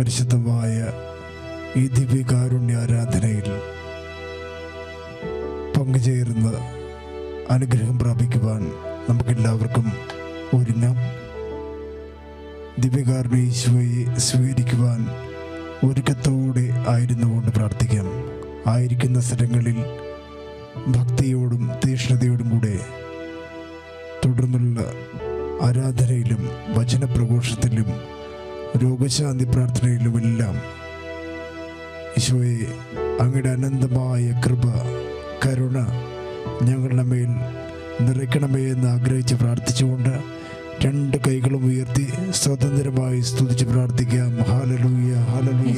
പരിശുദ്ധമായ ഈ ദിവ്യകാരുണ്യ ആരാധനയിൽ പങ്കുചേരുന്ന അനുഗ്രഹം പ്രാപിക്കുവാൻ നമുക്കെല്ലാവർക്കും ഒരുങ്ങാം. ദിവ്യകാരുണ്യ ഈശോയെ സ്വീകരിക്കുവാൻ ഒരുക്കത്തോടെ ആയിരുന്നുകൊണ്ട് പ്രാർത്ഥിക്കാം. ആയിരിക്കുന്ന സ്ഥലങ്ങളിൽ ഭക്തിയോടും തീഷ്ണതയോടും കൂടെ തുടർന്നുള്ള ആരാധനയിലും വചനപ്രഘോഷത്തിലും രോഗശാന്തി പ്രാർത്ഥനയിലുമെല്ലാം ഈശോയെ അങ്ങയുടെ അനന്തമായ കൃപ കരുണ ഞങ്ങളുടെ മേൽ നിറയ്ക്കണമേ എന്ന് ആഗ്രഹിച്ച് പ്രാർത്ഥിച്ചുകൊണ്ട് രണ്ട് കൈകളും ഉയർത്തി സ്വതന്ത്രമായി സ്തുതിച്ച് പ്രാർത്ഥിക്കാം. ഹാലലൂയ ഹാലലൂയ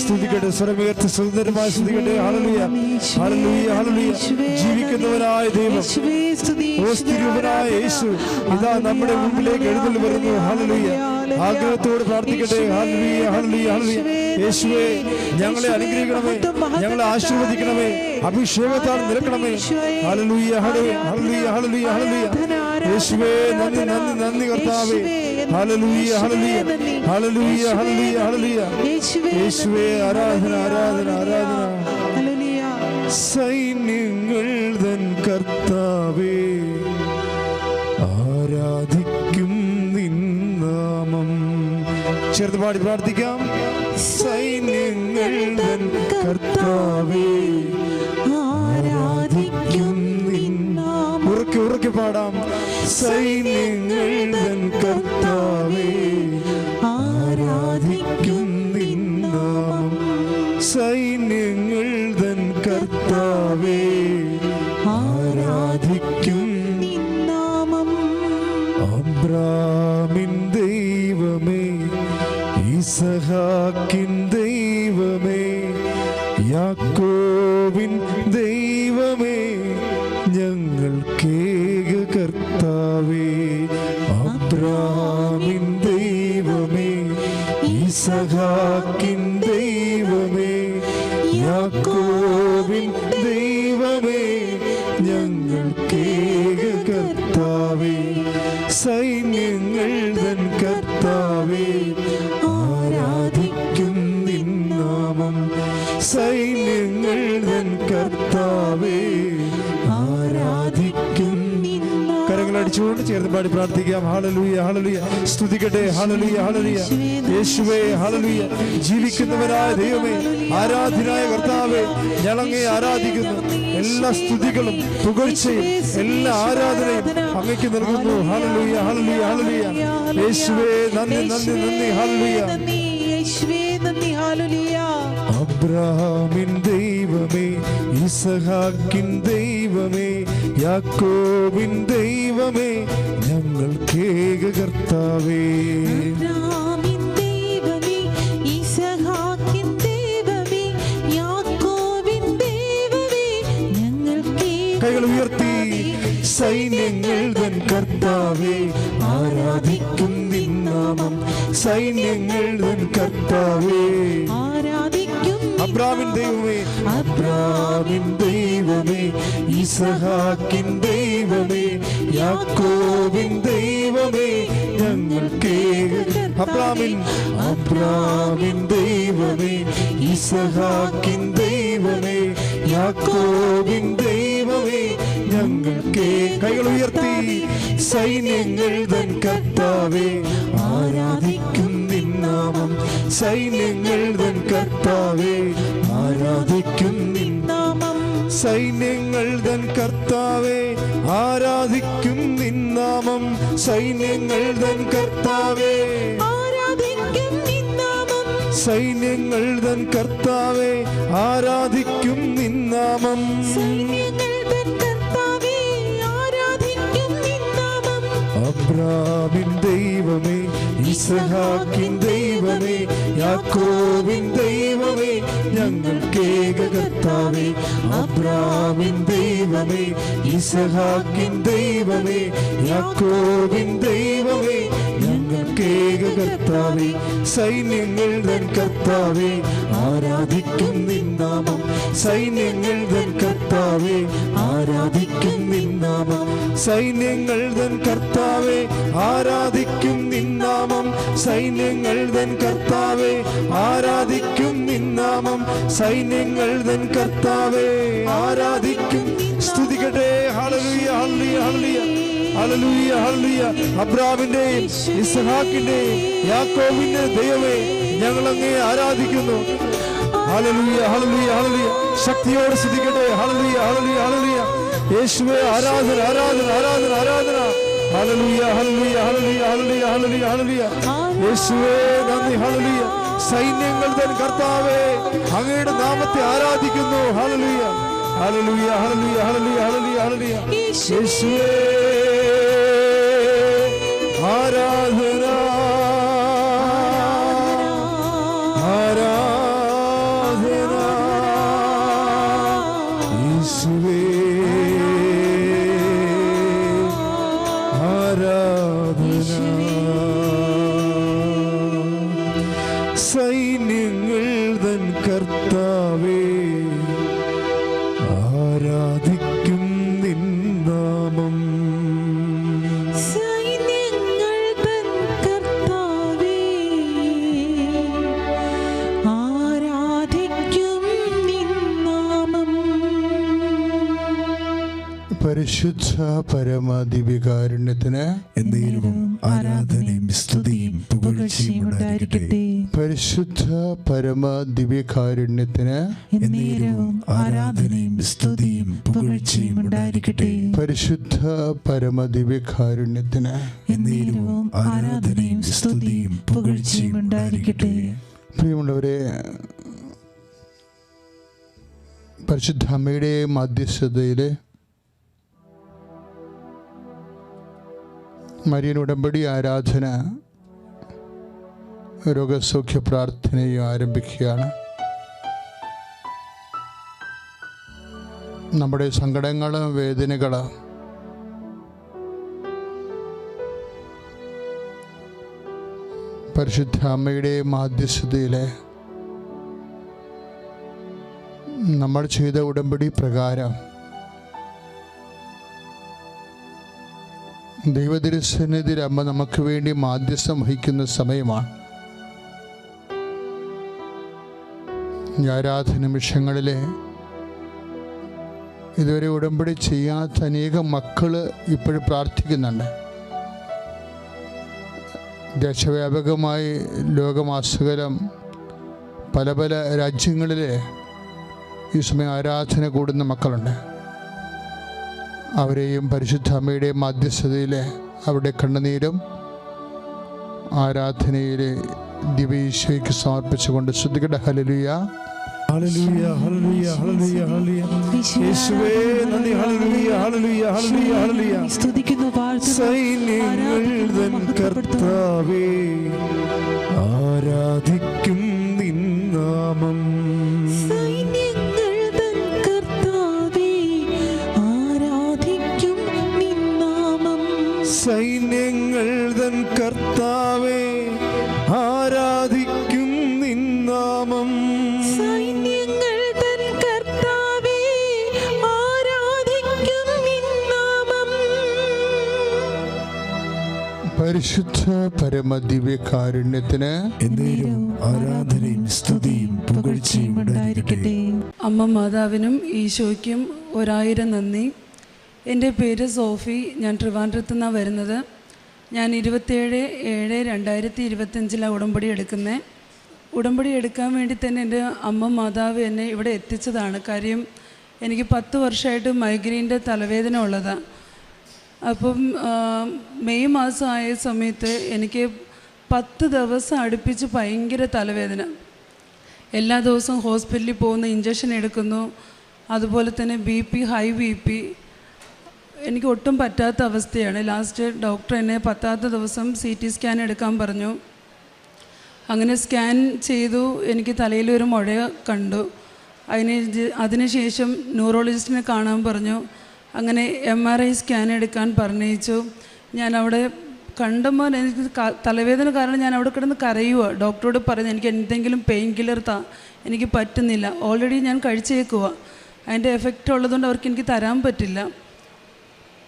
സ്തുതിക്കട്ടെ സ്വരമുയർത്തി സുന്ദരമായി സ്തുതിക്കട്ടെ ഹല്ലേലൂയ ഹല്ലേലൂയ ഹല്ലേലൂയ. ജീവിക്കുന്നവനായ ദൈവം യേശുവേ സ്തുതി, ഓ സ്തുതിയുവനായ യേശു ഇതാ നമ്മുടെ മുമ്പിലേക്ക് എഴുന്നള്ളി വരുന്നു. ഹല്ലേലൂയ ആഗ്രഹത്തോട് പ്രാർത്ഥിക്കട്ടെ. ഹല്ലേലൂയ ഹല്ലേലൂയ ഹല്ലേലൂയ. യേശുവേ ഞങ്ങളെ അനുഗ്രഹിക്കണമേ. ഞങ്ങളെ ആശീർവദിക്കണമേ. അഭിഷേകത്താൽ നിരക്കണമേ ഹല്ലേലൂയ ഹല്ലേലൂയ ഹല്ലേലൂയ ഹല്ലേലൂയ യേശുവേ നന്ദി നന്ദി നന്ദി കർത്താവേ. ഹല്ലേലൂയ ഹല്ലേലൂയ ഹല്ലേലൂയ ഹല്ലേലൂയ ഹല്ലേലൂയ യേശുവേ ആരാധന ആരാധന ആരാധന. ഹല്ലേലൂയ. സൈന്യങ്ങൾ തൻ കർത്താവേ ആരാധിക്കും നിന്നാമം ചേർത്ത് പാടി പ്രാർത്ഥിക്കാം. സൈന്യങ്ങൾ തൻ കർത്താവേ ആരാധിക്കും നിൻ നാമം. ഉറക്കെ ഉറക്കെ പാടാം. സൈന്യങ്ങൾ കർത്താവേ സൈന്യങ്ങൾ തൻ കർത്താവേ ആരാധിക്കും നിന്നാമം സൈന്യങ്ങൾ തൻ കർത്താവേ ആരാധിക്കും അടിച്ചുകൊണ്ട് ചേർന്ന് പാടി പ്രാർത്ഥിക്കാം. ഹാളലുയ ഹാളലുയ സ്തുതിക്കട്ടെ. ഹാളലുയ ഹാളലുയ യേശുവേ ഹാളലുയ ജീവിക്കുന്നവരായ ദൈവമേ ആരാധനായ കർത്താവേ ഞങ്ങളങ്ങേ ആരാധിക്കുന്നു. എല്ലാ സ്തുതികളും പുകഴ്ചയും എല്ലാ ആരാധനയും അങ്ങയ്ക്ക് നൽകുന്നു. ഹാലലൂയ ഹല്ലേലൂയ ഹല്ലേലൂയ. യേശുവേ നന്ദി നന്ദി നന്ദി ഹാലലൂയ നന്ദി, യേശുവേ നന്ദി, ഹല്ലേലൂയ. അബ്രഹാമിൻ ദൈവമേ ഇസഹാക്കിൻ ദൈവമേ യാക്കോബിൻ ദൈവമേ ഞങ്ങൾ കേക കർത്താവേ കൈകൾ ഉയർത്തി. സൈന്യങ്ങൾ തൻ കർത്താവേ ആരാധിക്കും നിന്നാമം സൈന്യങ്ങൾ തൻ കർത്താവേ. ആരാധിക്കും അബ്രാമിൻ ദൈവമേ അബ്രാമിൻ ദൈവമേ ഇസഹാക്കിൻ ദൈവമേ യാക്കോബിൻ ദൈവമേ ഞങ്ങൾ അബ്രാമിൻ അബ്രാമിൻ ദൈവമേ ഇസഹാക്കിൻ ദൈവമേ യാക്കോബിൻ ദൈവമേ. ഞങ്ങൾക്ക് കൈകൾ ഉയർത്തി സൈന്യങ്ങൾ തൻ കർത്താവേ ആരാധിക്കും നിന്നാമം സൈന്യങ്ങൾ തൻ കർത്താവേ ആരാധിക്കും നിന്നാമം നാമം. സൈന്യങ്ങൾ തൻ കർത്താവെ ആരാധിക്കും നിന്നാമം സൈന്യങ്ങൾ തൻ കർത്താവെ. സൈന്യങ്ങൾ തൻ കർത്താവെ ആരാധിക്കും നിന്നാമം അബ്രാമിൻ ദൈവമേ ഇസഹാക്കിൻ ദൈവമേ യാക്കോബിൻ ദൈവമേ ഞങ്ങൾ കർത്താവേ. അബ്രാമിൻ ദൈവമേ ഇസഹാക്കിൻ ദൈവമേ യാക്കോബിൻ ദൈവമേ ഞങ്ങൾ കർത്താവേ. സൈന്യങ്ങൾ തൻ കർത്താവേ ആരാധിക്കും നിന്നാമം സൈന്യങ്ങൾ തൻ കർത്താവെ ആരാധിക്കും നിന്നാമം സൈന്യങ്ങൾ തൻ കർത്താവെ ആരാധിക്കും നിന്നാമം സൈന്യങ്ങൾ തൻ കർത്താവെ ആരാധിക്കും നിന്നാമം സൈന്യങ്ങൾ തൻ കർത്താവെ ആരാധിക്കും. സ്തുതികട്ടെ ഹല്ലേലൂയ ഹല്ലേലൂയ ഹല്ലേലൂയ. ഹല്ലേലൂയ ഹല്ലേലൂയ. അബ്രാമിന്റെയും ഇസ്ഹാക്കിന്റെയും യാക്കോബിന്റെ ദൈവമേ ഞങ്ങൾ അങ്ങേ ആരാധിക്കുന്നു. ഹല്ലേലൂയ ഹല്ലേലൂയ ഹല്ലേലൂയ ശക്തിയോടെ സ്തുതിക്കട്ടെ. ഹല്ലേലൂയ ഹല്ലേലൂയ ഹല്ലേലൂയ യേശുവേ ആരാധന ആരാധന ആരാധന ആരാധന. ഹല്ലേലൂയ ഹല്ലേലൂയ ഹല്ലേലൂയ ഹല്ലേലൂയ ഹല്ലേലൂയ ഹല്ലേലൂയ യേശുവേ നന്ദി ഹല്ലേലൂയ സൈന്യങ്ങൾ തൻ കർത്താവേ അങ്ങയുടെ നാമത്തെ ആരാധിക്കുന്നു. ഹല്ലേലൂയ ഹല്ലേലൂയ ഹല്ലേലൂയ ഹല്ലേലൂയ ഹല്ലേലൂയ ഹല്ലേലൂയ യേശുവേ. പരിശുദ്ധ പരമ ദിവ്യകാരുണ്യത്തിന് ആരാധനയും സ്തുതിയും പുകഴ്ചയും ഉണ്ടായിരിക്കട്ടെ. പരിശുദ്ധ പരമ ദിവ്യകാരുണ്യത്തിന് ആരാധനയും സ്തുതിയും പുകഴ്ചയും ഉണ്ടായിരിക്കട്ടെ. പ്രിയമുള്ളവരെ പരിശുദ്ധ അമ്മയുടെ മധ്യസ്ഥതയിൽ മരിയൻ ഉടമ്പടി ആരാധന രോഗസൗഖ്യ പ്രാർത്ഥനയും ആരംഭിക്കുകയാണ്. നമ്മുടെ സങ്കടങ്ങളും വേദനകളും പരിശുദ്ധ അമ്മയുടെ മാധ്യസ്ഥതയിലെ നമ്മൾ ചെയ്ത ഉടമ്പടി പ്രകാരം ദൈവതിരുസന്നിധിയിൽ അമ്മ നമുക്ക് വേണ്ടി മാധ്യസ്ഥം വഹിക്കുന്ന സമയമാണ്. ഈ ആരാധന നിമിഷങ്ങളിലെ ഇതുവരെ ഉടമ്പടി ചെയ്യാത്ത അനേകം മക്കൾ ഇപ്പോഴും പ്രാർത്ഥിക്കുന്നുണ്ട്. ദേശവ്യാപകമായി ലോകമാസകലം പല പല രാജ്യങ്ങളിലെ ഈ സമയം ആരാധന കൂടുന്ന മക്കളുണ്ട്. അവരെയും പരിശുദ്ധ അമ്മയുടെ മധ്യസ്ഥതയിലെ അവരുടെ കണ്ണുനീരും ആരാധനയിലെ ദിവ്യീശോയ്ക്ക് സമർപ്പിച്ചുകൊണ്ട് ശ്രദ്ധിക്കട്ടെ. ഹലലുയ സൈന്യങ്ങൾ തൻ കർത്താവേ ആരാധിക്കും നിന്നാമം പരിശുദ്ധ പരമദിവ്യകാരുണ്യത്തിന് എന്നേരും ആരാധനയും സ്തുതിയും പുകഴ്ചയും ഉണ്ടായിരിക്കട്ടെ. അമ്മ മാതാവിനും ഈശോയ്ക്കും ഒരായിരം നന്ദി. എന്റെ പേര് സോഫി ഞാൻ ട്രിവാൻഡ്രത്തു നിന്നാണ് വരുന്നത്. ഞാൻ ഇരുപത്തേഴ് ഏഴ് രണ്ടായിരത്തി ഇരുപത്തഞ്ചിലാണ് ഉടമ്പടി എടുക്കുന്നത് ഉടമ്പടി എടുക്കാൻ വേണ്ടി തന്നെ എന്റെ അമ്മ മാതാവ് എന്നെ ഇവിടെ എത്തിച്ചതാണ്. കാര്യം എനിക്ക് പത്ത് വർഷമായിട്ട് മൈഗ്രെയിന്റെ തലവേദന ഉള്ളതാണ് അപ്പം മെയ് മാസം ആയ സമയത്ത് എനിക്ക് പത്ത് ദിവസം അടുപ്പിച്ച് ഭയങ്കര തലവേദന. എല്ലാ ദിവസവും ഹോസ്പിറ്റലിൽ പോകുന്ന ഇഞ്ചക്ഷൻ എടുക്കുന്നു അതുപോലെ തന്നെ B P high B P. എനിക്ക് ഒട്ടും പറ്റാത്ത അവസ്ഥയാണ്. ലാസ്റ്റ് ഡോക്ടർ എന്നെ പത്താത്ത ദിവസം സി ടി സ്കാൻ എടുക്കാൻ പറഞ്ഞു. അങ്ങനെ സ്കാൻ ചെയ്തു എനിക്ക് തലയിലൊരു മുഴ കണ്ടു. അതിന് അതിനുശേഷം ന്യൂറോളജിസ്റ്റിനെ കാണാൻ പറഞ്ഞു. അങ്ങനെ എം ആർ ഐ സ്കാൻ എടുക്കാൻ പറഞ്ഞയച്ചു. ഞാൻ അവിടെ കണ്ടപ്പോൾ എനിക്ക് തലവേദന കാരണം ഞാൻ അവിടെ കിടന്ന് കരയുക ഡോക്ടറോട് പറഞ്ഞു എനിക്ക് എന്തെങ്കിലും പെയിൻ കില്ലർ താ. എനിക്ക് പറ്റുന്നില്ല. ഓൾറെഡി ഞാൻ കഴിച്ചേക്കുക അതിന്റെ എഫക്റ്റ് ഉള്ളതുകൊണ്ട് അവർക്ക് എനിക്ക് തരാൻ പറ്റില്ല.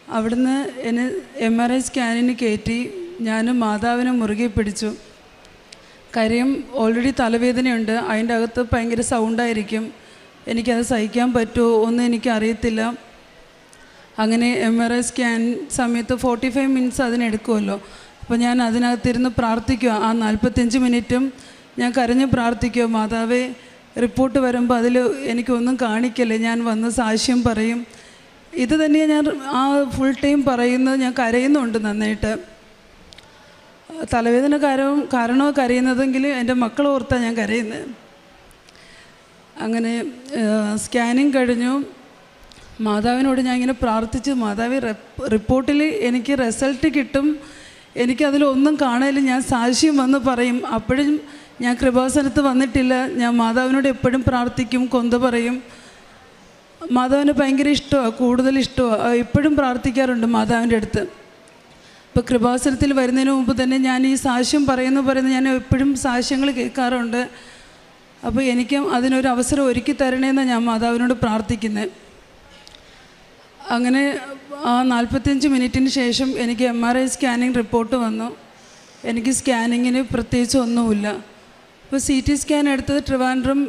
അവിടുന്ന് എന്നെ എം ആർ ഐ സ്കാനിന് കയറ്റി. ഞാനും മാതാവിനെ മുറുകെ പിടിച്ചു. കാര്യം ഓൾറെഡി തലവേദനയുണ്ട്. അതിന്റെ അകത്ത് ഭയങ്കര സൗണ്ടായിരിക്കും എനിക്കത് സഹിക്കാൻ പറ്റുമോ? ഒന്നും എനിക്ക് അറിയത്തില്ല അങ്ങനെ എം ആർ ഐ സ്കാൻ സമയത്ത് ഫോർട്ടി ഫൈവ് മിനിറ്റ്സ് അതിനെടുക്കുമല്ലോ അപ്പോൾ ഞാൻ അതിനകത്തിരുന്ന് പ്രാർത്ഥിക്കുക ആ നാൽപ്പത്തഞ്ച് മിനിറ്റും ഞാൻ കരഞ്ഞ് പ്രാർത്ഥിക്കുക മാതാവേ റിപ്പോർട്ട് വരുമ്പോൾ അതിൽ എനിക്കൊന്നും കാണിക്കല്ലേ. ഞാൻ വന്ന് സാക്ഷ്യം പറയും. ഇത് തന്നെയാണ് ഞാൻ ആ ഫുൾ ടൈം പറയുന്നത്. ഞാൻ കരയുന്നുണ്ട് നന്നായിട്ട്. തലവേദന കാരവും കാരണമോ കരയുന്നതെങ്കിൽ എന്റെ മക്കൾ ഓർത്താണ് ഞാൻ കരയുന്നത് അങ്ങനെ സ്കാനിങ് കഴിഞ്ഞു. മാതാവിനോട് ഞാൻ ഇങ്ങനെ പ്രാർത്ഥിച്ചു മാതാവ് റിപ്പോർട്ടിൽ എനിക്ക് റിസൾട്ട് കിട്ടും. എനിക്കതിലൊന്നും കാണാനില്ല. ഞാൻ സാക്ഷ്യം വന്ന് പറയും. അപ്പോഴും ഞാൻ കൃപാസനത്ത് വന്നിട്ടില്ല. ഞാൻ മാതാവിനോട് എപ്പോഴും പ്രാർത്ഥിക്കും കൊന്ത പറയും. മാതാവിന് ഭയങ്കര ഇഷ്ടമാണ് കൂടുതൽ ഇഷ്ടമാണ് എപ്പോഴും പ്രാർത്ഥിക്കാറുണ്ട് മാതാവിന്റെ അടുത്ത്. ഇപ്പോൾ കൃപാസനത്തിൽ വരുന്നതിന് മുമ്പ് തന്നെ ഞാൻ ഈ സാക്ഷ്യം പറയുന്ന പറയുന്നത് ഞാൻ എപ്പോഴും സാക്ഷ്യങ്ങൾ കേൾക്കാറുണ്ട്. അപ്പോൾ എനിക്കും അതിനൊരു അവസരം ഒരുക്കി തരണേന്നാണ് ഞാൻ മാതാവിനോട് പ്രാർത്ഥിക്കുന്നത് അങ്ങനെ ആ നാൽപ്പത്തഞ്ച് മിനിറ്റിന് ശേഷം എനിക്ക് M R I scanning report വന്നു. എനിക്ക് സ്കാനിങ്ങിന് പ്രത്യേകിച്ച് ഒന്നുമില്ല. ഇപ്പോൾ സി ടി സ്കാൻ എടുത്തത് ട്രിവാൻഡ്രം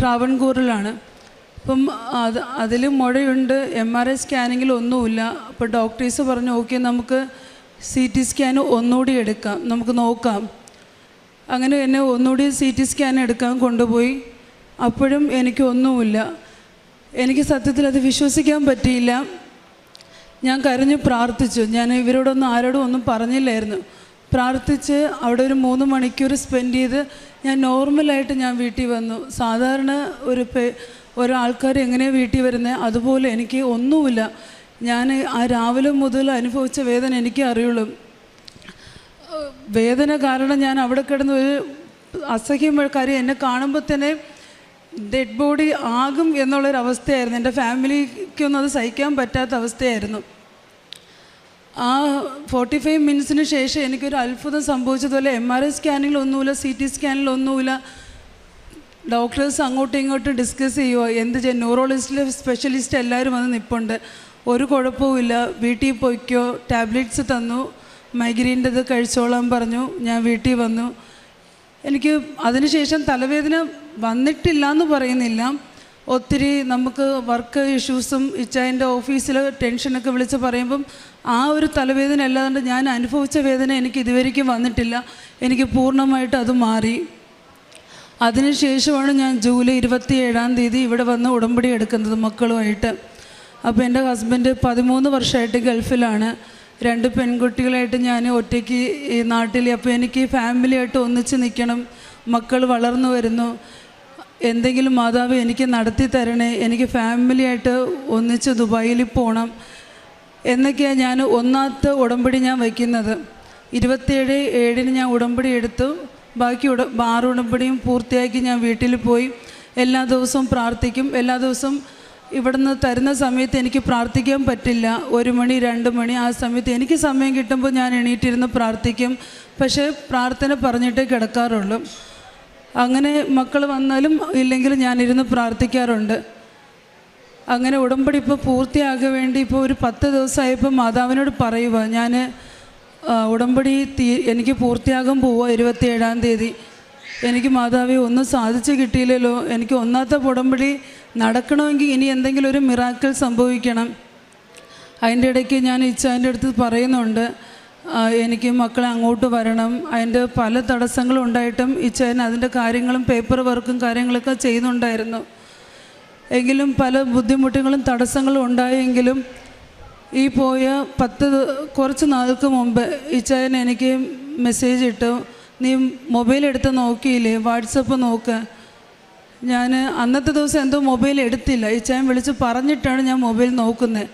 ട്രാവൺകൂറിലാണ് അപ്പം അത് അതിൽ മുഴയുണ്ട്. എം ആർ ഐ സ്കാനിങ്ങിൽ ഒന്നുമില്ല. അപ്പോൾ ഡോക്ടേഴ്സ് പറഞ്ഞു ഓക്കെ നമുക്ക് സി ടി സ്കാൻ ഒന്നുകൂടി എടുക്കാം. നമുക്ക് നോക്കാം. അങ്ങനെ എന്നെ ഒന്നുകൂടി സി ടി സ്കാൻ എടുക്കാൻ കൊണ്ടുപോയി. അപ്പോഴും എനിക്കൊന്നുമില്ല എനിക്ക് സത്യത്തിൽ അത് വിശ്വസിക്കാൻ പറ്റിയില്ല. ഞാൻ കരഞ്ഞു പ്രാർത്ഥിച്ചു. ഞാൻ ഇവരോടൊന്നും ആരോടും ഒന്നും പറഞ്ഞില്ലായിരുന്നു. പ്രാർത്ഥിച്ച് അവിടെ ഒരു മൂന്ന് മണിക്കൂർ സ്പെൻഡ് ചെയ്ത് ഞാൻ നോർമലായിട്ട് ഞാൻ വീട്ടിൽ വന്നു. സാധാരണ ഒരു പേ ഒരാൾക്കാർ എങ്ങനെയാണ് വീട്ടിൽ വരുന്നത് അതുപോലെ എനിക്ക് ഒന്നുമില്ല. ഞാൻ ആ രാവിലെ മുതൽ അനുഭവിച്ച വേദന എനിക്ക് അറിയുള്ളൂ. വേദന കാരണം ഞാൻ അവിടെ കിടന്ന് ഒരു അസഹ്യം കാര്യം എന്നെ കാണുമ്പോൾ തന്നെ ഡെഡ് ബോഡി ആകും എന്നുള്ളൊരവസ്ഥയായിരുന്നു. എന്റെ ഫാമിലിക്കൊന്നും അത് സഹിക്കാൻ പറ്റാത്ത അവസ്ഥയായിരുന്നു. ആ ഫോർട്ടി ഫൈവ് മിനിറ്റ്സിന് ശേഷം എനിക്കൊരു അത്ഭുതം സംഭവിച്ചതുപോലെ എം ആർ ഐ സ്കാനിങ്ങിലൊന്നുമില്ല സി ടി സ്കാനിലൊന്നുമില്ല ഡോക്ടേഴ്സ് അങ്ങോട്ടും ഇങ്ങോട്ടും ഡിസ്കസ് ചെയ്യുമോ എന്ത് ചെയ്യാൻ? ന്യൂറോളജിസ്റ്റിലെ സ്പെഷ്യലിസ്റ്റ് എല്ലാവരും വന്ന് നിൽപ്പുണ്ട് ഒരു കുഴപ്പവുമില്ല. വീട്ടിൽ പോയിക്കോ. ടാബ്ലറ്റ്സ് തന്നു. മൈഗ്രെയിന്റെത് കഴിച്ചോളാൻ പറഞ്ഞു. ഞാൻ വീട്ടിൽ വന്നു. എനിക്ക് അതിനുശേഷം തലവേദന വന്നിട്ടില്ല എന്ന് പറയുന്നില്ല. ഒത്തിരി നമുക്ക് വർക്ക് ഇഷ്യൂസും ഇച്ചായന്റെ ഓഫീസിൽ ടെൻഷനൊക്കെ വിളിച്ച് പറയുമ്പം ആ ഒരു തലവേദന അല്ലാണ്ട് ഞാൻ അനുഭവിച്ച വേദന എനിക്ക് ഇതുവരേക്കും വന്നിട്ടില്ല. എനിക്ക് പൂർണമായിട്ട് അത് മാറി. അതിനുശേഷമാണ് ഞാൻ ജൂലൈ ഇരുപത്തി ഏഴാം തീയതി ഇവിടെ വന്ന് ഉടമ്പടി എടുക്കുന്നത് മക്കളുമായിട്ട്. അപ്പോൾ എന്റെ ഹസ്ബൻഡ് പതിമൂന്ന് വർഷമായിട്ട് ഗൾഫിലാണ്. രണ്ട് പെൺകുട്ടികളായിട്ട് ഞാൻ ഒറ്റയ്ക്ക് ഈ നാട്ടിൽ അപ്പോൾ എനിക്ക് ഫാമിലിയായിട്ട് ഒന്നിച്ച് നിൽക്കണം. മക്കൾ വളർന്നു വരുന്നു. എന്തെങ്കിലും മാതാവ് എനിക്ക് നടത്തി തരണേ എനിക്ക് ഫാമിലിയായിട്ട് ഒന്നിച്ച് ദുബായിൽ പോകണം എന്നൊക്കെയാണ് ഞാൻ ഒന്നാമത്തെ ഉടമ്പടി ഞാൻ വയ്ക്കുന്നത്. ഇരുപത്തേഴ് ഏഴിന് ഞാൻ ഉടമ്പടി എടുത്തു. ബാക്കി ഉട ആറ് ഉടമ്പടിയും പൂർത്തിയാക്കി ഞാൻ വീട്ടിൽ പോയി. എല്ലാ ദിവസവും പ്രാർത്ഥിക്കും. എല്ലാ ദിവസവും ഇവിടുന്ന് തരുന്ന സമയത്ത് എനിക്ക് പ്രാർത്ഥിക്കാൻ പറ്റില്ല. ഒരു മണി രണ്ട് മണി ആ സമയത്ത് എനിക്ക് സമയം കിട്ടുമ്പോൾ ഞാൻ എണീറ്റിരുന്ന് പ്രാർത്ഥിക്കും. പക്ഷേ പ്രാർത്ഥന പറഞ്ഞിട്ടേ കിടക്കാറുള്ളൂ. അങ്ങനെ മക്കൾ വന്നാലും ഇല്ലെങ്കിലും ഞാനിരുന്ന് പ്രാർത്ഥിക്കാറുണ്ട്. അങ്ങനെ ഉടമ്പടി ഇപ്പോൾ പൂർത്തിയാകാൻ വേണ്ടി ഇപ്പോൾ ഒരു പത്ത് ദിവസമായപ്പോൾ മാതാവിനോട് പറയുക ഞാൻ ഉടമ്പടി തീ എനിക്ക് പൂർത്തിയാകാൻ പോവുക ഇരുപത്തിയേഴാം തീയതി. എനിക്ക് മാതാവി ഒന്നും സാധിച്ചു കിട്ടിയില്ലല്ലോ. എനിക്ക് ഒന്നാത്ത ഉടമ്പടി നടക്കണമെങ്കിൽ ഇനി എന്തെങ്കിലും ഒരു മിറാക്കിൾ സംഭവിക്കണം. അതിന്റെ ഇടയ്ക്ക് ഞാൻ ഇച്ചാന്റെ അടുത്ത് പറയുന്നുണ്ട് എനിക്ക് മക്കളെ അങ്ങോട്ട് വരണം. അതിന്റെ പല തടസ്സങ്ങളും ഉണ്ടായിട്ടും ഇച്ചാൻ അതിന്റെ കാര്യങ്ങളും പേപ്പർ വർക്കും കാര്യങ്ങളൊക്കെ ചെയ്യുന്നുണ്ടായിരുന്നു. എങ്കിലും പല ബുദ്ധിമുട്ടുകളും തടസ്സങ്ങളും ഉണ്ടായെങ്കിലും ഈ പോയ പത്ത് കുറച്ച് നാൾക്ക് മുമ്പ് ഇച്ചായൻ എനിക്ക് മെസ്സേജ് ഇട്ടു. നീ മൊബൈൽ എടുത്ത് നോക്കിയില്ലേ? വാട്സപ്പ് നോക്ക്. ഞാൻ അന്നത്തെ ദിവസം എന്തോ മൊബൈൽ എടുത്തില്ല. ഇച്ചായൻ വിളിച്ച് പറഞ്ഞിട്ടാണ് ഞാൻ മൊബൈൽ നോക്കുന്നത്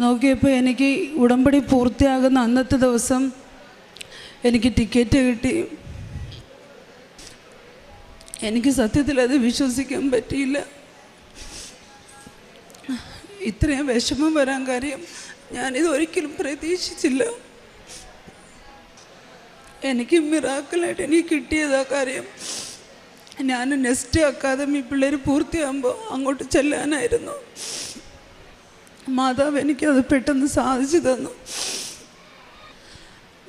നോക്കിയപ്പോൾ എനിക്ക് ഉടമ്പടി പൂർത്തിയാകുന്ന അന്നത്തെ ദിവസം എനിക്ക് ടിക്കറ്റ് കിട്ടി. എനിക്ക് സത്യത്തിൽ അത് വിശ്വസിക്കാൻ പറ്റിയില്ല. ഇത്രയും വിഷമം വരാൻ കാര്യം ഞാനിത് ഒരിക്കലും പ്രതീക്ഷിച്ചില്ല. എനിക്ക് മിറാക്കലായിട്ട് എനിക്ക് കിട്ടിയതാ കാര്യം ഞാൻ നെസ്റ്റ് അക്കാദമി പിള്ളേർ പൂർത്തിയാകുമ്പോൾ അങ്ങോട്ട് ചെല്ലാനായിരുന്നു. മാതാവ് എനിക്കത് പെട്ടെന്ന് സാധിച്ചു തന്നു.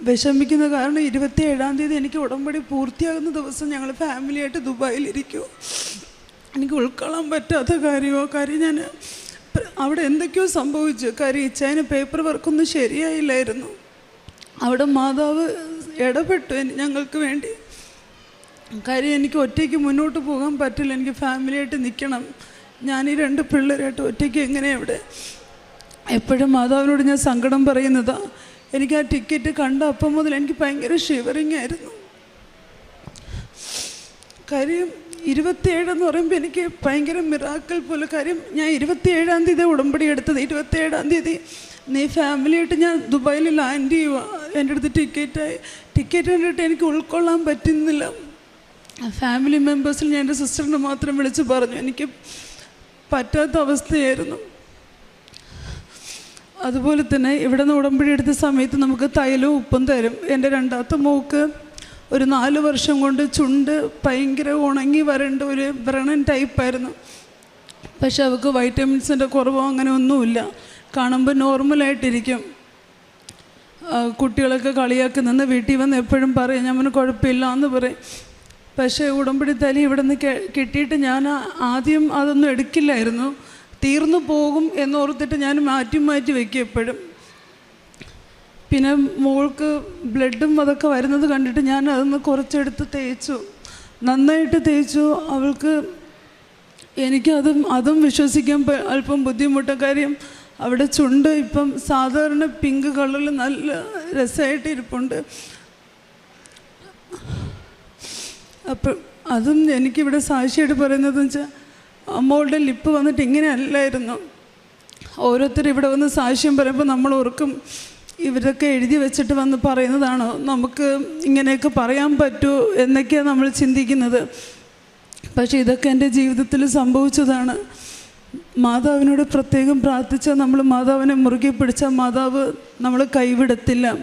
വിഷമിക്കുന്ന കാരണം ഇരുപത്തി ഏഴാം തീയതി എനിക്ക് ഉടമ്പടി പൂർത്തിയാകുന്ന ദിവസം ഞങ്ങൾ ഫാമിലിയായിട്ട് ദുബായിലിരിക്കും എനിക്ക് ഉൾക്കൊള്ളാൻ പറ്റാത്ത കാര്യമോ? കാര്യം ഞാൻ അവിടെ എന്തൊക്കെയോ സംഭവിച്ചു. കാര്യം ഇച്ചായന് പേപ്പർ വർക്കൊന്നും ശരിയായില്ലായിരുന്നു. അവിടെ മാതാവ് ഇടപെട്ടു ഞങ്ങൾക്ക് വേണ്ടി. കാര്യം എനിക്ക് ഒറ്റയ്ക്ക് മുന്നോട്ട് പോകാൻ പറ്റില്ല. എനിക്ക് ഫാമിലിയായിട്ട് നിൽക്കണം ഞാൻ ഈ രണ്ട് പിള്ളേരായിട്ട് ഒറ്റയ്ക്ക് എങ്ങനെയാണ് ഇവിടെ എപ്പോഴും മാതാവിനോട് ഞാൻ സങ്കടം പറയുന്നത് എനിക്ക് ആ ടിക്കറ്റ് കണ്ട അപ്പം മുതൽ എനിക്ക് ഭയങ്കര ഷിവറിങ് ആയിരുന്നു. കാര്യം ഇരുപത്തിയേഴെന്ന് പറയുമ്പോൾ എനിക്ക് ഭയങ്കര മിറാക്കൽ പോലെ കാര്യം ഞാൻ ഇരുപത്തിയേഴാം തീയതി ഉടമ്പടി എടുത്തത്. ഇരുപത്തിയേഴാം തീയതി നീ ഫാമിലിയായിട്ട് ഞാൻ ദുബായിൽ ലാൻഡ് ചെയ്യുക എന്റെ അടുത്ത് ടിക്കറ്റായി ടിക്കറ്റ് കണ്ടിട്ട് എനിക്ക് ഉൾക്കൊള്ളാൻ പറ്റുന്നില്ല. ഫാമിലി മെമ്പേഴ്സിൽ ഞാൻ എന്റെ സിസ്റ്ററിനെ മാത്രം വിളിച്ച് പറഞ്ഞു. എനിക്ക് പറ്റാത്ത അവസ്ഥയായിരുന്നു. അതുപോലെ തന്നെ ഇവിടെ നിന്ന് ഉടമ്പടി എടുത്ത സമയത്ത് നമുക്ക് തൈലവും ഉപ്പും തരും. എന്റെ രണ്ടാമത്തെ മോക്ക് ഒരു നാല് വർഷം കൊണ്ട് ചുണ്ട് ഭയങ്കര ഉണങ്ങി വരേണ്ട ഒരു വ്രണൻ ടൈപ്പായിരുന്നു പക്ഷെ അവൾക്ക് വൈറ്റമിൻസിന്റെ കുറവോ അങ്ങനെ ഒന്നുമില്ല. കാണുമ്പോൾ നോർമലായിട്ടിരിക്കും കുട്ടികളൊക്കെ കളിയാക്കി നിന്ന് വീട്ടിൽ വന്ന് എപ്പോഴും പറയും ഞാൻ കുഴപ്പമില്ല എന്ന് പറയും. പക്ഷേ ഉടമ്പടി തലി ഇവിടെ നിന്ന് കിട്ടിയിട്ട് ഞാൻ ആദ്യം അതൊന്നും എടുക്കില്ലായിരുന്നു. തീർന്നു പോകും എന്നോർത്തിട്ട് ഞാൻ മാറ്റി മാറ്റി വയ്ക്കും എപ്പോഴും പിന്നെ മോൾക്ക് ബ്ലഡും അതൊക്കെ വരുന്നത് കണ്ടിട്ട് ഞാൻ അതൊന്ന് കുറച്ചെടുത്ത് തേച്ചു. നന്നായിട്ട് തേച്ചു. അവൾക്ക് എനിക്കതും അതും വിശ്വസിക്കാൻ അല്പം ബുദ്ധിമുട്ട്. കാര്യം അവിടെ ചുണ്ട് ഇപ്പം സാധാരണ പിങ്ക് കളറിൽ നല്ല രസമായിട്ട് ഇരിപ്പുണ്ട്. അപ്പം അതും എനിക്കിവിടെ സാക്ഷിയായിട്ട് പറയുന്നതെന്ന് വെച്ചാൽ അമ്മോളുടെ ലിപ്പ് വന്നിട്ട് ഇങ്ങനെ അല്ലായിരുന്നു ഓരോരുത്തർ ഇവിടെ വന്ന് സാക്ഷ്യം പറയുമ്പോൾ നമ്മൾ ഓർക്കും ഇവരൊക്കെ എഴുതി വെച്ചിട്ട് വന്ന് പറയുന്നതാണ്? നമുക്ക് ഇങ്ങനെയൊക്കെ പറയാൻ പറ്റുമോ എന്നൊക്കെയാണ് നമ്മൾ ചിന്തിക്കുന്നത്. പക്ഷേ ഇതൊക്കെ എന്റെ ജീവിതത്തിൽ സംഭവിച്ചതാണ്. മാതാവിനോട് പ്രത്യേകം പ്രാർത്ഥിച്ചാൽ നമ്മൾ മാതാവിനെ മുറുകെ പിടിച്ചാൽ മാതാവ് നമ്മൾ കൈവിടത്തില്ല.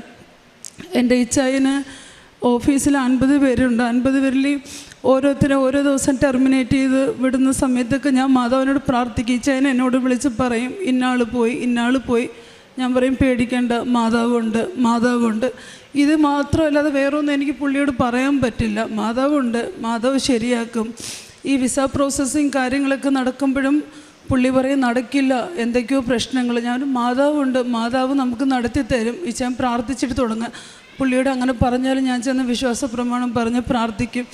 എന്റെ ഇച്ചായന് ഓഫീസിൽ അൻപത് പേരുണ്ട്. അൻപത് പേരിൽ ഓരോരുത്തരെ ഓരോ ദിവസം ടെർമിനേറ്റ് ചെയ്ത് വിടുന്ന സമയത്തൊക്കെ ഞാൻ മാധവനോട് പ്രാർത്ഥിക്കും ചേന എന്നോട് വിളിച്ച് പറയും ഇന്നാൾ പോയി ഇന്നാൾ പോയി. ഞാൻ പറയും പേടിക്കേണ്ട മാതാവുണ്ട് മാതാവുണ്ട്. ഇത് മാത്രമല്ലാതെ വേറൊന്നും എനിക്ക് പുള്ളിയോട് പറയാൻ പറ്റില്ല. മാതാവുണ്ട് മാതാവ് ശരിയാക്കും. ഈ വിസ പ്രോസസ്സിങ് കാര്യങ്ങളൊക്കെ നടക്കുമ്പോഴും പുള്ളി പറയും നടക്കില്ല എന്തൊക്കെയോ പ്രശ്നങ്ങൾ ഞാൻ മാതാവുണ്ട് മാതാവ് നമുക്ക് നടത്തി തരും ഈ ഞാൻ പ്രാർത്ഥിച്ചിട്ട് തുടങ്ങുക. പുള്ളിയോട് അങ്ങനെ പറഞ്ഞാലും ഞാൻ ചെന്ന് വിശ്വാസ പ്രമാണം പറഞ്ഞ് പ്രാർത്ഥിക്കും.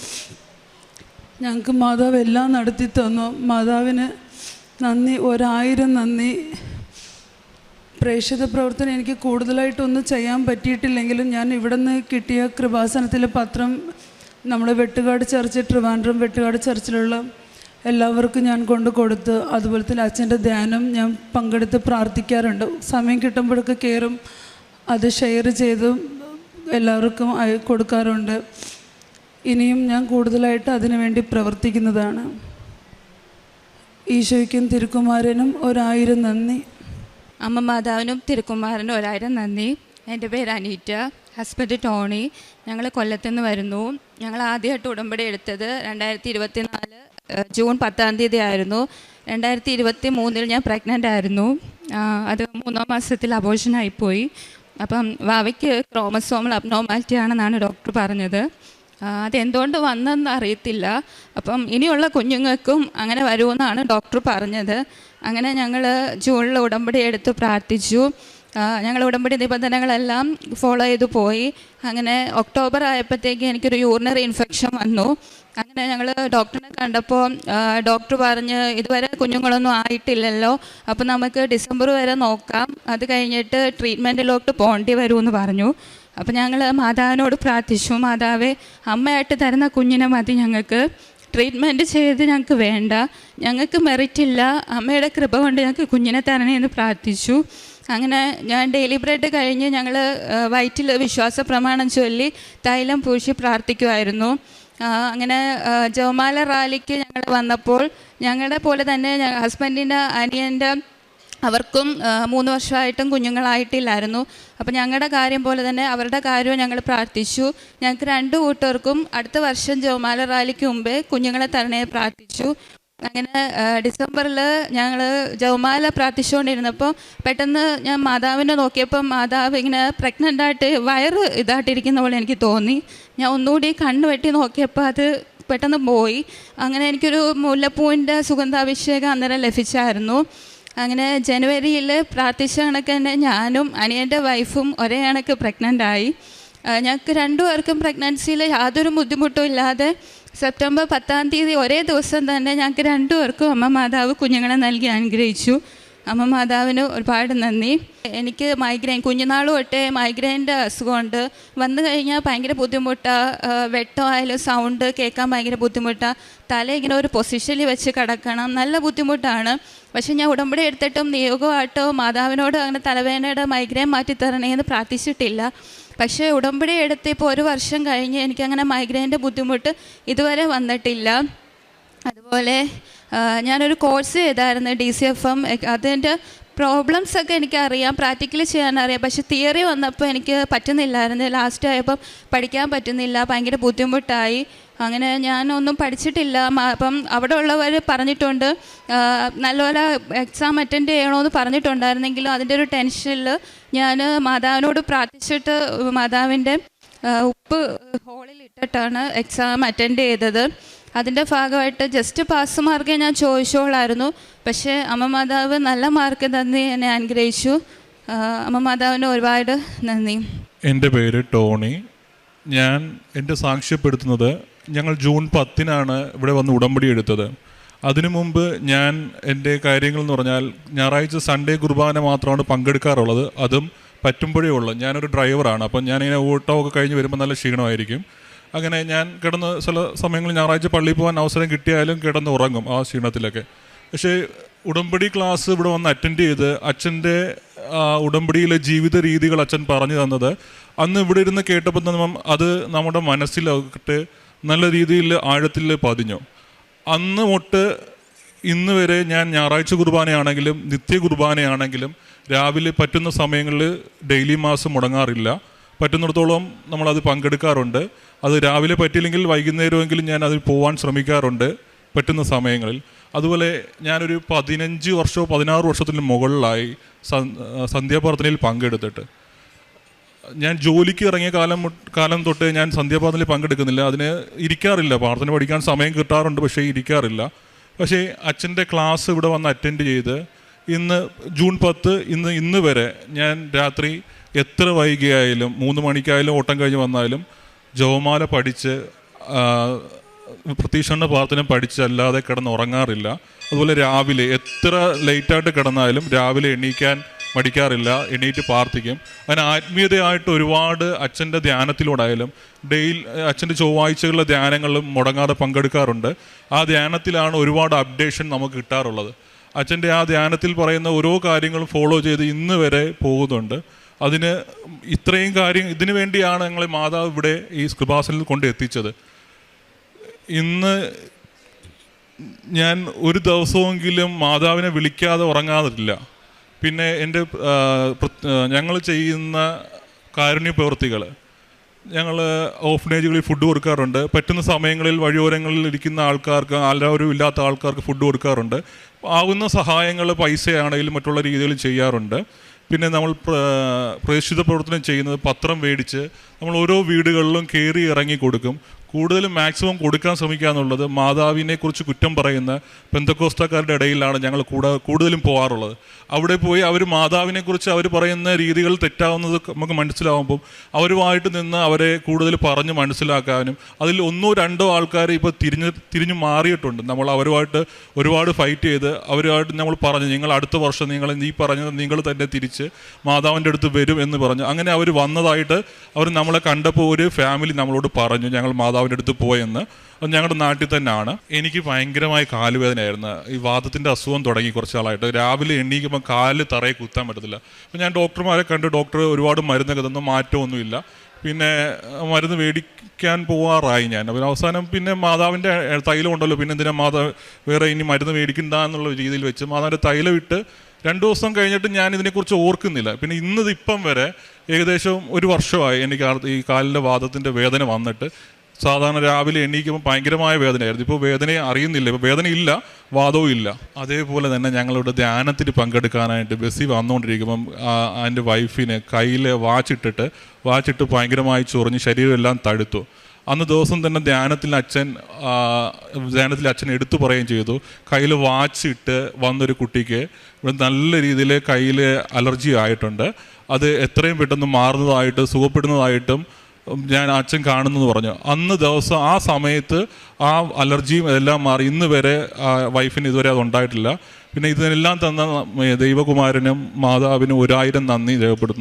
ഞങ്ങൾക്ക് മാതാവ് എല്ലാം നടത്തി തന്നു. മാതാവിന് നന്ദി. ഒരായിരം നന്ദി. പ്രേക്ഷിത പ്രവർത്തനം എനിക്ക് കൂടുതലായിട്ടൊന്നും ചെയ്യാൻ പറ്റിയിട്ടില്ലെങ്കിലും ഞാൻ ഇവിടെ നിന്ന് കിട്ടിയ കൃപാസനത്തിലെ പത്രം നമ്മുടെ വെട്ടുകാട് ചർച്ച് ട്രിവാൻഡ്രം വെട്ടുകാട് ചർച്ചിലുള്ള എല്ലാവർക്കും ഞാൻ കൊണ്ട് കൊടുത്ത് അതുപോലെ തന്നെ അച്ഛന്റെ ധ്യാനം ഞാൻ പങ്കെടുത്ത് പ്രാർത്ഥിക്കാറുണ്ട്. സമയം കിട്ടുമ്പോഴൊക്കെ കയറും അത് ഷെയർ ചെയ്തും എല്ലാവർക്കും കൊടുക്കാറുണ്ട്. ഇനിയും ഞാൻ കൂടുതലായിട്ട് അതിനുവേണ്ടി പ്രവർത്തിക്കുന്നതാണ്. ഈശോയ്ക്കും തിരുക്കുമാരനും ഒരായിരം നന്ദി. അമ്മ മാതാവിനും തിരുക്കുമാരനും ഒരായിരം നന്ദി. എന്റെ പേര് അനീറ്റ ഹസ്ബൻഡ് ടോണി. ഞങ്ങൾ കൊല്ലത്തുനിന്ന് വരുന്നു. ഞങ്ങൾ ആദ്യമായിട്ട് ഉടമ്പടി എടുത്തത് രണ്ടായിരത്തി ഇരുപത്തി നാല് ജൂൺ പത്താം തീയതി ആയിരുന്നു രണ്ടായിരത്തി ഇരുപത്തി മൂന്നിൽ ഞാൻ പ്രഗ്നന്റ് ആയിരുന്നു. അത് മൂന്നാം മാസത്തിൽ അബോഷനായിപ്പോയി അപ്പം വാവയ്ക്ക് ക്രോമസോമൽ അബ്നോമാലിറ്റി ആണെന്നാണ് ഡോക്ടർ പറഞ്ഞത്. അതെന്തുകൊണ്ട് വന്നെന്ന് അറിയത്തില്ല. അപ്പം ഇനിയുള്ള കുഞ്ഞുങ്ങൾക്കും അങ്ങനെ വരുമെന്നാണ് ഡോക്ടർ പറഞ്ഞത്. അങ്ങനെ ഞങ്ങൾ ജൂണിൽ ഉടമ്പടി എടുത്ത് പ്രാർത്ഥിച്ചു. ഞങ്ങൾ ഉടമ്പടി നിബന്ധനകളെല്ലാം ഫോളോ ചെയ്തു പോയി. അങ്ങനെ ഒക്ടോബർ ആയപ്പോഴത്തേക്ക് എനിക്കൊരു യൂറിനറി ഇൻഫെക്ഷൻ വന്നു. അങ്ങനെ ഞങ്ങൾ ഡോക്ടറിനെ കണ്ടപ്പോൾ ഡോക്ടർ പറഞ്ഞ് ഇതുവരെ കുഞ്ഞുങ്ങളൊന്നും ആയിട്ടില്ലല്ലോ. അപ്പോൾ നമുക്ക് ഡിസംബർ വരെ നോക്കാം. അത് കഴിഞ്ഞിട്ട് ട്രീറ്റ്മെന്റിലോട്ട് പോകേണ്ടി വരുമെന്ന് പറഞ്ഞു. അപ്പോൾ ഞങ്ങൾ മാതാവിനോട് പ്രാർത്ഥിച്ചു. മാതാവേ അമ്മയായിട്ട് തരുന്ന കുഞ്ഞിനെ മതി ഞങ്ങൾക്ക്. ട്രീറ്റ്മെന്റ് ചെയ്ത് ഞങ്ങൾക്ക് വേണ്ട. ഞങ്ങൾക്ക് മെറിറ്റ് ഇല്ല. അമ്മയുടെ കൃപ കൊണ്ട് ഞങ്ങൾക്ക് കുഞ്ഞിനെ തരണേ എന്ന് പ്രാർത്ഥിച്ചു. അങ്ങനെ ഞാൻ ഡെയിലി ബ്രെഡ് കഴിഞ്ഞ് ഞങ്ങൾ വയറ്റിൽ വിശ്വാസ പ്രമാണം ചൊല്ലി തൈലം പൂശി പ്രാർത്ഥിക്കുമായിരുന്നു അങ്ങനെ ജവമാല റാലിക്ക് ഞങ്ങൾ വന്നപ്പോൾ ഞങ്ങളുടെ പോലെ തന്നെ ഹസ്ബൻഡിന്റെ അനിയന്റെ അവർക്കും മൂന്ന് വർഷമായിട്ടും കുഞ്ഞുങ്ങളായിട്ടില്ലായിരുന്നു. അപ്പോൾ ഞങ്ങളുടെ കാര്യം പോലെ തന്നെ അവരുടെ കാര്യവും ഞങ്ങൾ പ്രാർത്ഥിച്ചു. ഞങ്ങൾക്ക് രണ്ട് കൂട്ടർക്കും അടുത്ത വർഷം ജോമാല റാലിക്ക് മുമ്പേ കുഞ്ഞുങ്ങളെ തരണേ പ്രാർത്ഥിച്ചു. അങ്ങനെ ഡിസംബറിൽ ഞങ്ങൾ ജവമാല പ്രാർത്ഥിച്ചുകൊണ്ടിരുന്നപ്പോൾ പെട്ടെന്ന് ഞാൻ മാതാവിനെ നോക്കിയപ്പോൾ മാതാവ് ഇങ്ങനെ പ്രഗ്നന്റ് ആയിട്ട് വയറ് ഇതായിട്ടിരിക്കുന്ന പോലെ എനിക്ക് തോന്നി. ഞാൻ ഒന്നുകൂടി കണ്ണ് വെട്ടി നോക്കിയപ്പോൾ അത് പെട്ടെന്ന് പോയി. അങ്ങനെ എനിക്കൊരു മുല്ലപ്പൂവിന്റെ സുഗന്ധാഭിഷേകം അന്നേരം ലഭിച്ചായിരുന്നു. അങ്ങനെ ജനുവരിയിൽ പ്രാർത്ഥിച്ച കണക്ക് തന്നെ ഞാനും അനിയന്റെ വൈഫും ഒരേ കണക്ക് പ്രഗ്നന്റ് ആയി. ഞങ്ങൾക്ക് രണ്ടു പേർക്കും പ്രഗ്നൻസിയിൽ യാതൊരു ബുദ്ധിമുട്ടും ഇല്ലാതെ സെപ്റ്റംബർ പത്താം തീയതി ഒരേ ദിവസം തന്നെ ഞങ്ങൾക്ക് രണ്ടു പേർക്കും അമ്മ മാതാവ് കുഞ്ഞുങ്ങളെ നൽകി അനുഗ്രഹിച്ചു. അമ്മ മാതാവിന് ഒരുപാട് നന്ദി. എനിക്ക് മൈഗ്രെയിൻ കുഞ്ഞുനാൾ തൊട്ടേ മൈഗ്രെയിന്റെ അസുഖമുണ്ട്. വന്നു കഴിഞ്ഞാൽ ഭയങ്കര ബുദ്ധിമുട്ടാണ് വെട്ടമായാലും സൗണ്ട് കേൾക്കാൻ ഭയങ്കര ബുദ്ധിമുട്ടാണ് തല ഇങ്ങനെ ഒരു പൊസിഷനിൽ വെച്ച് കിടക്കണം. നല്ല ബുദ്ധിമുട്ടാണ്. പക്ഷേ ഞാൻ ഉടമ്പടി എടുത്തിട്ടും നിയോഗമായിട്ടോ മാതാവിനോട് അങ്ങനെ തലവേദനയുടെ മൈഗ്രെയിൻ മാറ്റി തരണേന്ന് പ്രാർത്ഥിച്ചിട്ടില്ല. പക്ഷേ ഉടമ്പടി എടുത്ത് ഇപ്പോൾ ഒരു വർഷം കഴിഞ്ഞ് എനിക്കങ്ങനെ മൈഗ്രെയിന്റെ ബുദ്ധിമുട്ട് ഇതുവരെ വന്നിട്ടില്ല. അതുപോലെ ഞാനൊരു കോഴ്സ് ചെയ്തായിരുന്നു ഡി സി എഫ് എം അതിന്റെ പ്രോബ്ലംസ് ഒക്കെ എനിക്കറിയാം. പ്രാക്ടിക്കലി ചെയ്യാനറിയാം. പക്ഷേ തിയറി വന്നപ്പോൾ എനിക്ക് പറ്റുന്നില്ലായിരുന്നു. ലാസ്റ്റ് ആയപ്പം പഠിക്കാൻ പറ്റുന്നില്ല. ഭയങ്കര ബുദ്ധിമുട്ടായി. അങ്ങനെ ഞാനൊന്നും പഠിച്ചിട്ടില്ല. അപ്പം അവിടെ ഉള്ളവർ പറഞ്ഞിട്ടുണ്ട് നല്ലപോലെ എക്സാം അറ്റൻഡ് ചെയ്യണമെന്ന് പറഞ്ഞിട്ടുണ്ടായിരുന്നെങ്കിലും അതിന്റെ ഒരു ടെൻഷനിൽ ഞാൻ മാതാവിനോട് പ്രാർത്ഥിച്ചിട്ട് മാതാവിന്റെ ഉപ്പ് ഹോളിൽ ഇട്ടിട്ടാണ് എക്സാം അറ്റൻഡ് ചെയ്തത്. അതിന്റെ ഭാഗമായിട്ട് ജസ്റ്റ് പാസ് മാർക്കേ ഞാൻ ചോദിച്ചോളായിരുന്നു പക്ഷേ അമ്മ മാതാവ് നല്ല മാർക്ക് തന്നി എന്നെ അനുഗ്രഹിച്ചു. അമ്മ മാതാവിന് ഒരുപാട് നന്ദി. എന്റെ പേര് ടോണി. ഞാൻ എന്റെ സാക്ഷ്യപ്പെടുത്തുന്നത് ഞങ്ങൾ ജൂൺ പത്തിനാണ് ഇവിടെ വന്ന് ഉടമ്പടി എടുത്തത്. അതിനു മുമ്പ് ഞാൻ എന്റെ കാര്യങ്ങൾ എന്ന് പറഞ്ഞാൽ ഞായറാഴ്ച സൺഡേ കുർബാന മാത്രമാണ് പങ്കെടുക്കാറുള്ളത്. അതും പറ്റുമ്പോഴേ ഉള്ളൂ. ഞാനൊരു ഡ്രൈവറാണ് അപ്പം ഞാനിങ്ങനെ ഓട്ടോ ഒക്കെ കഴിഞ്ഞ് വരുമ്പോൾ നല്ല ക്ഷീണമായിരിക്കും. അങ്ങനെ ഞാൻ കിടന്ന് ചില സമയങ്ങളിൽ ഞായറാഴ്ച പള്ളിയിൽ പോകാൻ അവസരം കിട്ടിയാലും കിടന്ന് ഉറങ്ങും ആ ക്ഷീണത്തിലൊക്കെ. പക്ഷേ ഉടമ്പടി ക്ലാസ് ഇവിടെ വന്ന് അറ്റൻഡ് ചെയ്ത് അച്ഛന്റെ ഉടമ്പടിയിലെ ജീവിത രീതികൾ അച്ഛൻ പറഞ്ഞു തന്നത്. അന്ന് ഇവിടെ ഇരുന്ന് കേട്ടപ്പോൾ തന്നെ അത് നമ്മുടെ മനസ്സിലാക്കിട്ട് നല്ല രീതിയിൽ ആഴത്തിൽ പതിഞ്ഞു. അന്ന് തൊട്ട് ഇന്ന് വരെ ഞാൻ ഞായറാഴ്ച കുർബാനയാണെങ്കിലും നിത്യ കുർബാനയാണെങ്കിലും രാവിലെ പറ്റുന്ന സമയങ്ങളിൽ ഡെയിലി മാസം മുടങ്ങാറില്ല. പറ്റുന്നിടത്തോളം നമ്മളത് പങ്കെടുക്കാറുണ്ട്. അത് രാവിലെ പറ്റിയില്ലെങ്കിൽ വൈകുന്നേരമെങ്കിലും ഞാൻ അതിൽ പോകാൻ ശ്രമിക്കാറുണ്ട് പറ്റുന്ന സമയങ്ങളിൽ. അതുപോലെ ഞാനൊരു പതിനഞ്ച് വർഷമോ പതിനാറ് വർഷത്തിന് മുകളിലായി സന്ധ്യാപ്രാർത്ഥനയിൽ പങ്കെടുത്തിട്ട്. ഞാൻ ജോലിക്ക് ഇറങ്ങിയ കാലം കാലം തൊട്ട് ഞാൻ സന്ധ്യാപ്രാർത്ഥനയിൽ പങ്കെടുക്കുന്നില്ല. അതിന് ഇരിക്കാറില്ല. പ്രാർത്ഥന പഠിക്കാൻ സമയം കിട്ടാറുണ്ട് പക്ഷേ ഇരിക്കാറില്ല. പക്ഷേ അച്ഛന്റെ ക്ലാസ് ഇവിടെ വന്ന് അറ്റൻഡ് ചെയ്ത് ഇന്ന് ജൂൺ പത്ത് ഇന്ന് ഇന്ന് വരെ ഞാൻ രാത്രി എത്ര വൈകിയായാലും മൂന്ന് മണിക്കായാലും ഓട്ടം കഴിഞ്ഞ് വന്നാലും ജവമാല പഠിച്ച് പ്രതീക്ഷണ പ്രാർത്ഥന പഠിച്ചല്ലാതെ കിടന്ന് ഉറങ്ങാറില്ല അതുപോലെ രാവിലെ എത്ര ലേറ്റായിട്ട് കിടന്നാലും രാവിലെ എണീക്കാൻ മടിക്കാറില്ല എണീറ്റ് പ്രാർത്ഥിക്കും. അതിന് ആത്മീയതയായിട്ട് ഒരുപാട് അച്ഛന്റെ ധ്യാനത്തിലൂടായാലും ഡെയിലി അച്ഛന്റെ ചൊവ്വാഴ്ചകളിലെ ധ്യാനങ്ങളിലും മുടങ്ങാതെ പങ്കെടുക്കാറുണ്ട്. ആ ധ്യാനത്തിലാണ് ഒരുപാട് അപ്ഡേഷൻ നമുക്ക് കിട്ടാറുള്ളത്. അച്ഛന്റെ ആ ധ്യാനത്തിൽ പറയുന്ന ഓരോ കാര്യങ്ങളും ഫോളോ ചെയ്ത് ഇന്ന് വരെ പോകുന്നുണ്ട്. അതിന് ഇത്രയും കാര്യം ഇതിനു വേണ്ടിയാണ് ഞങ്ങളെ മാതാവ് ഇവിടെ ഈ കൃപാസനിൽ കൊണ്ട് എത്തിച്ചത്. ഇന്ന് ഞാൻ ഒരു ദിവസമെങ്കിലും മാതാവിനെ വിളിക്കാതെ ഉറങ്ങാതില്ല പിന്നെ എന്റെ ഞങ്ങൾ ചെയ്യുന്ന കാരുണ്യ പ്രവൃത്തികൾ ഞങ്ങൾ ഓഫനേജുകളിൽ ഫുഡ് കൊടുക്കാറുണ്ട്. പറ്റുന്ന സമയങ്ങളിൽ വഴിയോരങ്ങളിൽ ഇരിക്കുന്ന ആൾക്കാർക്ക് ആരും ഇല്ലാത്ത ആൾക്കാർക്ക് ഫുഡ് കൊടുക്കാറുണ്ട്. ആവുന്ന സഹായങ്ങൾ പൈസയാണെങ്കിലും മറ്റുള്ള രീതിയിൽ ചെയ്യാറുണ്ട്. പിന്നെ നമ്മൾ പ്ര- പ്രേക്ഷിത പ്രവർത്തനം ചെയ്യുന്നത് പത്രം മേടിച്ച് നമ്മൾ ഓരോ വീടുകളിലും കയറി ഇറങ്ങി കൊടുക്കും. കൂടുതലും മാക്സിമം കൊടുക്കാൻ ശ്രമിക്കുക എന്നുള്ളത് മാതാവിനെ കുറിച്ച് കുറ്റം പറയുന്ന പെന്തക്കോസ്തക്കാരുടെ ഇടയിലാണ് ഞങ്ങൾ കൂടെ കൂടുതലും പോകാറുള്ളത് അവിടെ പോയി അവർ മാതാവിനെ കുറിച്ച് അവർ പറയുന്ന രീതികൾ തെറ്റാവുന്നത് നമുക്ക് മനസ്സിലാവുമ്പം അവരുമായിട്ട് നിന്ന് അവരെ കൂടുതൽ പറഞ്ഞ് മനസ്സിലാക്കാനും അതിൽ ഒന്നോ രണ്ടോ ആൾക്കാർ ഇപ്പോൾ തിരിഞ്ഞ് തിരിഞ്ഞു മാറിയിട്ടുണ്ട്. നമ്മൾ അവരുമായിട്ട് ഒരുപാട് ഫൈറ്റ് ചെയ്ത് അവരുമായിട്ട് നമ്മൾ പറഞ്ഞു നിങ്ങൾ അടുത്ത വർഷം നിങ്ങൾ നീ പറഞ്ഞത് നിങ്ങൾ തന്നെ തിരിച്ച് മാതാവിന്റെ അടുത്ത് വരും എന്ന് പറഞ്ഞു. അങ്ങനെ അവർ വന്നതായിട്ട് അവർ നമ്മളെ കണ്ടപ്പോൾ ഒരു ഫാമിലി നമ്മളോട് പറഞ്ഞു ഞങ്ങൾ മാതാവിന്റെ അടുത്ത് പോയെന്ന്. അത് ഞങ്ങളുടെ നാട്ടിൽ തന്നെയാണ് എനിക്ക് ഭയങ്കരമായ കാലുവേദനയായിരുന്നു. ഈ വാദത്തിന്റെ അസുഖം തുടങ്ങി കുറച്ച് നാളായിട്ട് രാവിലെ എണ്ണീക്കുമ്പോൾ കാൽ തറയെ കുത്താൻ പറ്റത്തില്ല. അപ്പം ഞാൻ ഡോക്ടർമാരെ കണ്ട് ഡോക്ടർ ഒരുപാട് മരുന്നൊക്കെ തന്നു. മാറ്റമൊന്നുമില്ല. പിന്നെ മരുന്ന് മേടിക്കാൻ പോവാറായി ഞാൻ. അപ്പം അവസാനം പിന്നെ മാതാവിന്റെ തൈലം ഉണ്ടല്ലോ. പിന്നെ എന്തിനാ മാതാവ് വേറെ ഇനി മരുന്ന് മേടിക്കണ്ട എന്നുള്ള രീതിയിൽ വെച്ച് മാതാവിന്റെ തൈലം ഇട്ട് രണ്ട് ദിവസം കഴിഞ്ഞിട്ട് ഞാൻ ഇതിനെക്കുറിച്ച് ഓർക്കുന്നില്ല. പിന്നെ ഇന്നത് ഇപ്പം വരെ ഏകദേശം ഒരു വർഷമായി എനിക്ക് ഈ കാലിന്റെ വാദത്തിന്റെ വേദന വന്നിട്ട് സാധാരണ രാവിലെ എണീക്കുമ്പോൾ ഭയങ്കരമായ വേദനയായിരുന്നു. ഇപ്പോൾ വേദനയെ അറിയുന്നില്ല. ഇപ്പോൾ വേദനയില്ല വാദവും ഇല്ല. അതേപോലെ തന്നെ ഞങ്ങളുടെ ധ്യാനത്തിൽ പങ്കെടുക്കാനായിട്ട് ബസ്സിൽ വന്നുകൊണ്ടിരിക്കുമ്പം എന്റെ വൈഫിന് കയ്യിൽ വാച്ചിട്ടിട്ട് വാച്ചിട്ട് ഭയങ്കരമായി ചൊറിഞ്ഞ് ശരീരമെല്ലാം തടുത്തു. അന്ന് ദിവസം തന്നെ ധ്യാനത്തിൽ അച്ഛൻ ധ്യാനത്തിൽ അച്ഛൻ എടുത്തു പറയുകയും ചെയ്തു. കയ്യിൽ വാച്ച് ഇട്ട് വന്നൊരു കുട്ടിക്ക് നല്ല രീതിയിൽ കയ്യിൽ അലർജി ആയിട്ടുണ്ട്. അത് എത്രയും പെട്ടെന്ന് മാറുന്നതായിട്ട് സുഖപ്പെടുന്നതായിട്ടും ഞാൻ അച്ഛൻ കാണുന്നെന്ന് പറഞ്ഞു. അന്ന് ദിവസം ആ സമയത്ത് ആ അലർജിയും എല്ലാം മാറി. ഇന്ന് വരെ വൈഫിന് ഇതുവരെ അത് ഉണ്ടായിട്ടില്ല പിന്നെ ഇതിനെല്ലാം തന്ന ദൈവകുമാരനും മാതാവിനും ഒരായിരം നന്ദി രേഖപ്പെടുത്തുന്നു.